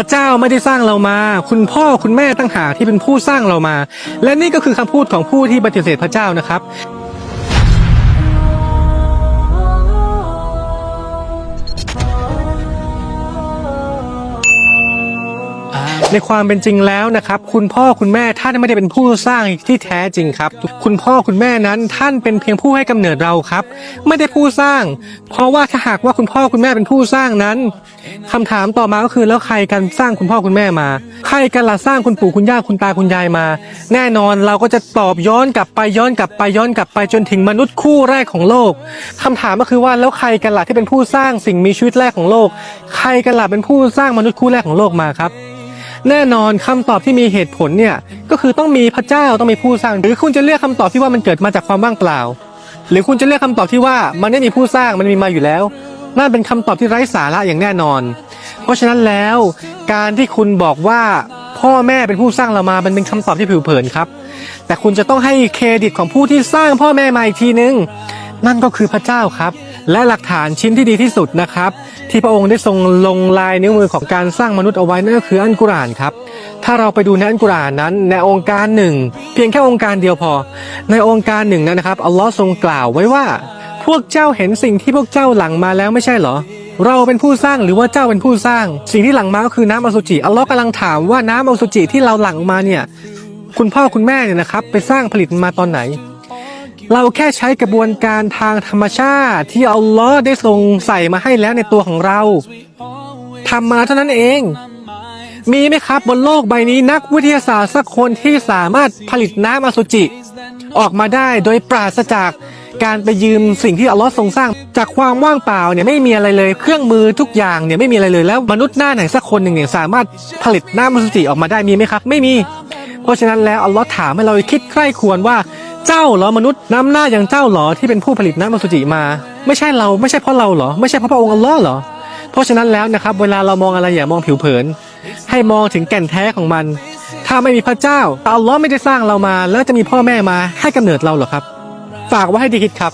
ระเจ้าไม่ได้สร้างเรามา คุณพ่อคุณแม่ตั้งหากที่เป็นผู้สร้างเรามา และนี่ก็คือคำพูดของผู้ที่ปฏิเสธพระเจ้านะครับ ในความเป็นจริงแล้วนะครับ คุณพ่อคุณแม่ท่านไม่ได้เป็นผู้สร้างที่แท้จริงครับ คุณพ่อคุณแม่นั้นท่านเป็นเพียงผู้ให้กำเนิดเราครับ ไม่ได้ผู้สร้าง เพราะว่าถ้าหากว่าคุณพ่อคุณแม่เป็นผู้สร้างนั้นคำถามต่อมาก็คือแล้วใครกันสร้างคุณพ่อคุณแม่มา ใครกันล่ะสร้างคุณปู่คุณย่าคุณตาคุณยายมา แน่นอนเราก็จะตอบย้อนกลับไปย้อนกลับไปย้อนกลับไปจนถึงมนุษย์คู่แรกของโลกคำถามก็คือว่าแล้วใครกันล่ะที่เป็นผู้สร้างสิ่งมีชีวิตแรกของโลก ใครกันล่ะเป็นผู้สร้างมนุษย์คู่แรกของโลกมาครับ แน่นอนคำตอบที่มีเหตุผลเนี่ยก็คือต้องมีพระเจ้าต้องมีผู้สร้าง หรือคุณจะเลือกคำตอบที่ว่ามันเกิดมาจากความว่างเปล่า หรือคุณจะเลือกคำตอบที่ว่ามันไม่มีผู้สร้างมันมีมาอยู่แล้วนั่นเป็นคำตอบที่ไร้สาระอย่างแน่นอน เพราะฉะนั้นแล้วการที่คุณบอกว่าพ่อแม่เป็นผู้สร้างเรามามันเป็นคำตอบที่ผิวเผินครับ แต่คุณจะต้องให้เครดิตของผู้ที่สร้างพ่อแม่มาอีกทีนึง นั่นก็คือพระเจ้าครับ และหลักฐานชิ้นที่ดีที่สุดนะครับ ที่พระองค์ได้ทรงลงลายนิ้วมือของการสร้างมนุษย์เอาไว้นั่นก็คืออัลกุรานครับ ถ้าเราไปดูในอัลกุรานนั้น ในองค์การหนึ่ง เพียงแค่องค์การเดียวพอ ในองค์การหนึ่งนั้นนะครับอัลลอฮ์ทรงกล่าวไว้ว่า พวกเจ้าเห็นสิ่งที่พวกเจ้าหลังมาแล้วไม่ใช่เหรอเราเป็นผู้สร้างหรือว่าเจ้าเป็นผู้สร้าง สิ่งที่หลังมาก็คือน้ำอสุจิอัลลอฮ์กำลังถามว่าน้ำอสุจิที่เราหลังมาเนี่ย คุณพ่อคุณแม่เนี่ยนะครับ ไปสร้างผลิตมาตอนไหน เราแค่ใช้กระบวนการทางธรรมชาติ ที่อัลลอฮ์ได้ทรงใส่มาให้แล้วในตัวของเราทำมาเท่านั้นเอง มีไหมครับบนโลกใบนี้นักวิทยาศาสตร์สักคนที่สามารถผลิตน้ำอสุจิ ออกมาได้โดยปราศจากการไปยืมสิ่งที่อัลลอฮ์ทรงสร้าง จากความว่างเปล่าเนี่ยไม่มีอะไรเลย เครื่องมือทุกอย่างเนี่ยไม่มีอะไรเลยแล้ว มนุษย์หน้าไหนสักคนหนึ่งเนี่ยสามารถผลิตน้ำอสุจิออกมาได้มีไหมครับ ไม่มี เพราะฉะนั้นแล้วอัลลอฮ์ถามให้เราคิดใคร่ควรว่า เจ้าเหรอมนุษย์น้ำหน้าอย่างเจ้าเหรอที่เป็นผู้ผลิตน้ำอสุจิมา ไม่ใช่เราไม่ใช่เพราะเราเหรอไม่ใช่เพราะพระองค์อัลลอฮ์เหรอเพราะฉะนั้นแล้วนะครับ เวลาเรามองอะไรอย่ามองผิวเผิน ให้มองถึงแก่นแท้ของมัน ถ้าไม่มีพระเจ้าอัลลอฮ์ไม่ได้สร้างเรามา แล้วจะมีพ่อแม่มาให้กำเนิดเราเหรอครับ ฝากไว้ให้ดีคิดครับ